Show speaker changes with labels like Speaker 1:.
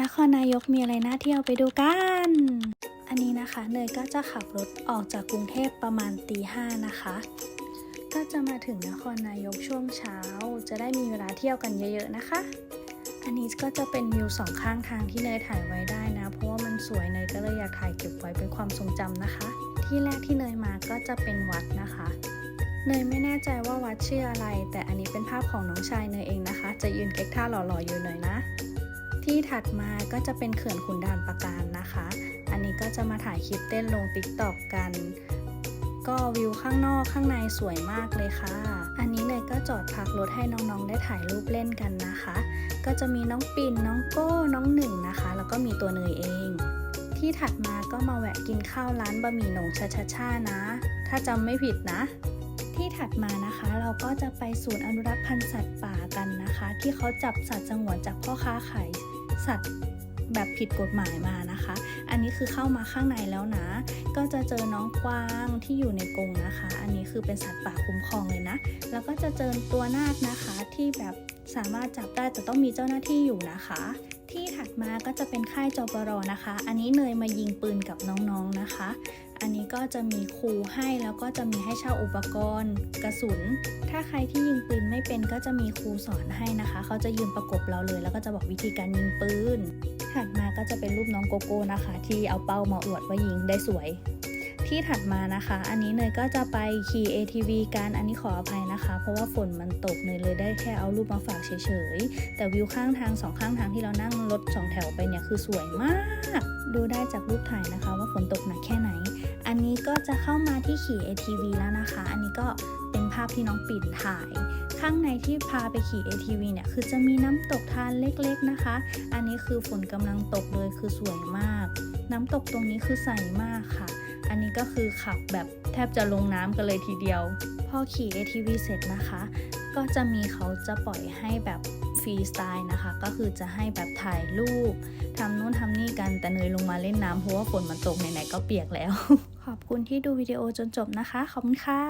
Speaker 1: นครนายกมีอะไรน่าเที่ยวไปดูกัน อันนี้นะคะเนยก็จะขับรถออกจากกรุงเทพประมาณตีห้านะคะ ก็จะมาถึงนครนายกช่วงเช้า จะได้มีเวลาเที่ยวกันเยอะ ๆ นะคะ อันนี้ก็จะเป็นวิวสองข้างทางที่เนยถ่ายไว้ได้นะ เพราะว่ามันสวยเนยก็เลยอยากถ่ายเก็บไว้เป็นความทรงจำนะคะ ที่แรกที่เนยมาก็จะเป็นวัดนะคะเนยไม่แน่ใจว่าวัดชื่ออะไร แต่อันนี้เป็นภาพของน้องชายเนยเองนะคะ จะยืนเก๊กท่าหล่อๆอยู่หน่อยนะ ที่ถัดมาก็จะเป็นเขื่อนขุนด่านปราการนะคะ อันนี้ก็จะมาถ่ายคลิปเต้นลงติ๊กตอกกัน ก็วิวข้างนอกข้างในสวยมากเลยค่ะ อันนี้เนยก็จอดพักรถให้น้องๆ ได้ถ่ายรูปเล่นกันนะคะ ก็จะมีน้องปิ่นน้องโก้น้องหนึ่งนะคะ แล้วก็มีตัวเนยเอง ที่ถัดมาก็มาแวะกินข้าวร้านบะหมี่หนงชาชาชานะ ถ้าจำไม่ผิดนะ ที่ถัดมานะคะ เราก็จะไปศูนย์อนุรักษ์พันธุ์สัตว์ป่ากันนะคะ ที่เขาจับสัตว์สงวนจากพ่อค้าขายสัตว์แบบผิดกฎหมายมานะคะ อันนี้คือเข้ามาข้างในแล้วนะ ก็จะเจอน้องกวางที่อยู่ในกรงนะคะ อันนี้คือเป็นสัตว์ป่าคุ้มครองเลยนะ แล้วก็จะเจอตัวนาคนะคะที่แบบสามารถจับได้แต่ต้องมีเจ้าหน้าที่อยู่นะคะ ที่ถัดมาก็จะเป็นค่ายจปรนะคะ อันนี้เนยมายิงปืนกับน้องๆนะคะ อันนี้ก็จะมีครูให้แล้วก็จะมีให้เช่าอุปกรณ์ กระสุน ถ้าใครที่ยิงปืนไม่เป็นก็จะมีครูสอนให้นะคะ เขาจะยืนประกบเราเลย แล้วก็จะบอกวิธีการยิงปืนถัดมาก็จะเป็นรูปน้องโกโก้นะคะ ที่เอาเป้ามาอวดว่ายิงได้สวย ที่ถัดมานะคะ อันนี้เนยก็จะไปขี่ ATV กันอันนี้ขออภัยนะคะ เพราะว่าฝนมันตกเนยเลยได้แค่เอารูปมาฝากเฉยๆ แต่วิวข้างทางสองข้างทางที่เรานั่งรถสองแถวไปเนี่ยคือสวยมาก ดูได้จากรูปถ่ายนะคะว่าฝนตกหนักแค่ไหน อันนี้ก็จะเข้ามาที่ขี่ ATV แล้วนะคะ อันนี้ก็เป็นภาพที่น้องปิ่นถ่าย ข้างในที่พาไปขี่ ATV เนี่ยคือจะมีน้ำตกทานเล็กๆนะคะ อันนี้คือฝนกำลังตกเลยคือสวยมาก น้ำตกตรงนี้คือใสมากค่ะ อันนี้ก็คือขับแบบแทบจะลงน้ำกันเลยทีเดียว พอขี่ ATV เสร็จนะคะ ก็จะมีเขาจะปล่อยให้แบบฟรีสไตล์นะคะ ก็คือจะให้แบบถ่ายรูปทำนู่นทำนี่กันแต่เนยลงมาเล่นน้ำเพราะว่าฝนมันตกไหนๆก็เปียกแล้ว ขอบคุณที่ดูวิดีโอจนจบนะคะ ขอบคุณค่ะ